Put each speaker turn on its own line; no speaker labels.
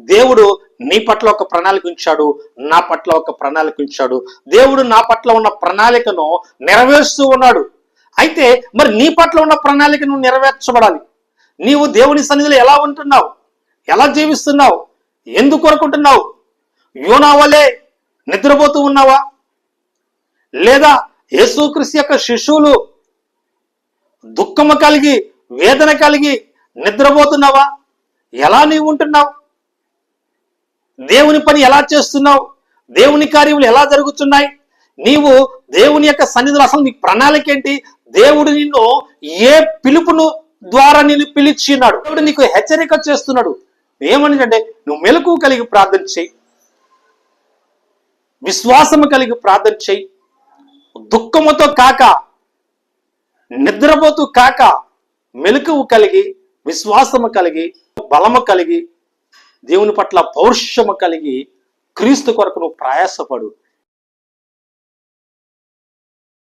దేవుడు నీ పట్ల ఒక ప్రణాళిక ఉంచాడు నా పట్ల ఒక ప్రణాళిక ఉంచాడు. దేవుడు నా పట్ల ఉన్న ప్రణాళికను నెరవేరుస్తూ ఉన్నాడు. అయితే మరి నీ పట్ల ఉన్న ప్రణాళికను నెరవేర్చబడాలి. నీవు దేవుని సన్నిధిలో ఎలా ఉంటున్నావు? ఎలా జీవిస్తున్నావు? ఎందుకు అనుకుంటున్నావు యోనా వలే నిద్రపోతూ ఉన్నావా? లేదా యేసుక్రీస్తు యొక్క శిశువులు దుఃఖము కలిగి వేదన కలిగి నిద్రపోతున్నావా? ఎలా నీవు ఉంటున్నావు? దేవుని పని ఎలా చేస్తున్నావు? దేవుని కార్యములు ఎలా జరుగుతున్నాయి? నీవు దేవుని యొక్క సన్నిధిలో అసలు నీ ప్రణాళిక ఏంటి? దేవుడు నిన్ను ఏ పిలుపును ద్వారా నిన్ను పిలిచినాడు? దేవుడు నీకు హెచ్చరిక చేస్తున్నాడు. ఏమని అంటే నువ్వు మెలకు కలిగి ప్రార్థన చేయి. విశ్వాసము కలిగి ప్రార్థన చేయి. దుఃఖముతో కాక నిద్రపోతూ కాక మెలకువు కలిగి విశ్వాసము కలిగి బలము కలిగి దేవుని పట్ల పౌరుషము కలిగి క్రీస్తు కొరకు నువ్వు ప్రయాసపడు.